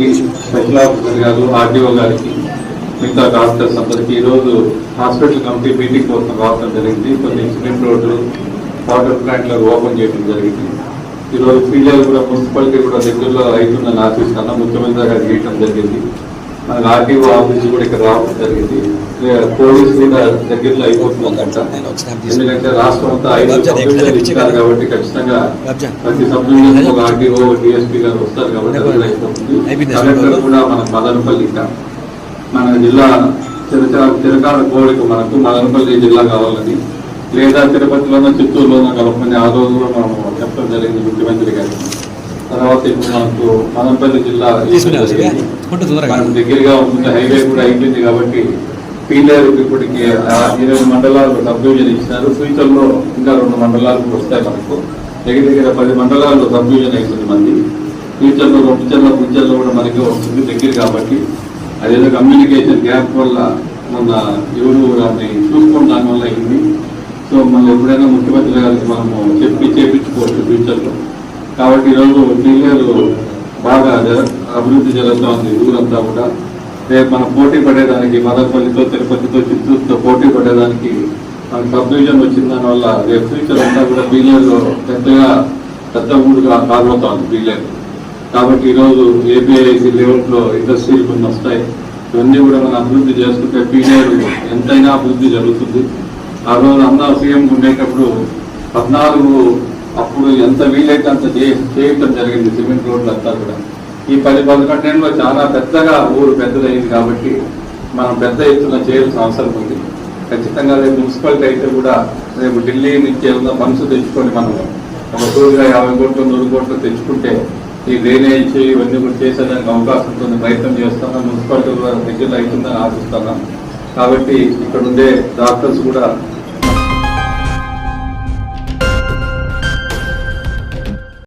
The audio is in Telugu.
గారికి స్పెషల్ గారు ఆర్డీఓ గారికి మిగతా డాక్టర్స్ అందరికీ ఈరోజు హాస్పిటల్ కమిటీ మీటింగ్ కోసం రావడం జరిగింది. కొన్ని సిమెంట్ రోడ్లు వాటర్ ప్లాంట్లకు ఓపెన్ చేయడం జరిగింది. ఈరోజు పీజీలు కూడా మున్సిపాలిటీ కూడా దగ్గరలో అవుతుందని ఆశిస్తాను ముఖ్యమంత్రి గారు చేయడం జరిగింది. మనకి ఆర్టీఓ ఆఫీస్ కూడా ఇక్కడ రావడం జరిగింది. పోలీస్ కూడా దగ్గరలో అయిపోతుందంట. ఎందుకంటే రాష్ట్రం అంతా ఐదు ఇచ్చారు కాబట్టి ఖచ్చితంగా ప్రతి సబ్డివిజన్ ఒక ఆర్టీఓ డిఎస్పీ గారు వస్తారు కాబట్టి అది అయిపోతుంది. కలెక్టర్ కూడా మన మదనపల్లి మన జిల్లా చిరచ చిరకాల కోరిక మనకు మదనపల్లి జిల్లా కావాలని. లేదా తిరుపతిలోనో చిత్తూరులోనో కలపమని ఆ రోజు కూడా మనం చెప్పడం జరిగింది ముఖ్యమంత్రి గారికి. తర్వాత ఇప్పుడు మనకు మదనపల్లి జిల్లా మనకు దగ్గరగా ఉంటుంది హైవే కూడా అయిపోయింది కాబట్టి పీలేరు ఇప్పటికి ఇరవై మండలాలు సబ్ డివిజన్ ఇచ్చినారు ఫ్యూచర్లో ఇంకా రెండు మండలాలు కూడా వస్తాయి మనకు. దగ్గర దగ్గర పది మండలాలు సబ్ డివిజన్ అవుతుంది మంది. ఫ్యూచర్లో ఫ్యూచర్ ఫ్యూచర్లో కూడా మనకి వస్తుంది దగ్గర కాబట్టి. అదేదో కమ్యూనికేషన్ గ్యాప్ వల్ల మన ఎవరు దాన్ని చూసుకున్న దాని వల్ల అయింది. సో మనం ఎప్పుడైనా ముఖ్యమంత్రి గారికి మనము చెప్పి చేపించుకోవచ్చు ఫ్యూచర్లో కాబట్టి ఈరోజు పీలేరు బాగా అభివృద్ధి జరుగుతోంది ఊరంతా కూడా. రేపు మనం పోటీ పడేదానికి మదనపల్లితో తిరుపతితో చిత్తూరుతో పోటీ పడేదానికి మనకు సబ్ డివిజన్ వచ్చిన దాని వల్ల రేపు ఫ్యూచర్ అంతా కూడా పీలేరు పెద్దగా పెద్ద ఊరుగా కాబోతోంది పీలేరు కాబట్టి ఈరోజు ఏపీఐసి లెవెల్లో ఇండస్ట్రీలు కొన్ని వస్తాయి. ఇవన్నీ కూడా మనం అభివృద్ధి చేసుకుంటే పీలేరు ఎంతైనా అభివృద్ధి జరుగుతుంది. ఆ రోజు అన్న సీఎం ఉండేటప్పుడు పద్నాలుగు అప్పుడు ఎంత వీలైతే అంత చే- చేయటం జరిగింది సిమెంట్ రోడ్లు అంతా కూడా. ఈ పది పదకొండేళ్ళలో చాలా పెద్దగా ఊరు పెద్దదైంది కాబట్టి మనం పెద్ద ఎత్తున చేయాల్సిన అవసరం ఉంది. ఖచ్చితంగా రేపు మున్సిపాలిటీ అయితే కూడా రేపు ఢిల్లీ నుంచి ఏమన్నా మనసు తెచ్చుకొని మనం ఒక టూరుగా యాభై కోట్లు నూరు కోట్లు తెచ్చుకుంటే ఈ డ్రైనేజ్ ఇవన్నీ కూడా చేసేదానికి అవకాశం ఉంటుంది. ప్రయత్నం చేస్తున్నాం. మున్సిపాలిటీ కూడా దగ్గర అవుతుందని ఆశిస్తున్నాం. కాబట్టి ఇక్కడ ఉండే డాక్టర్స్ కూడా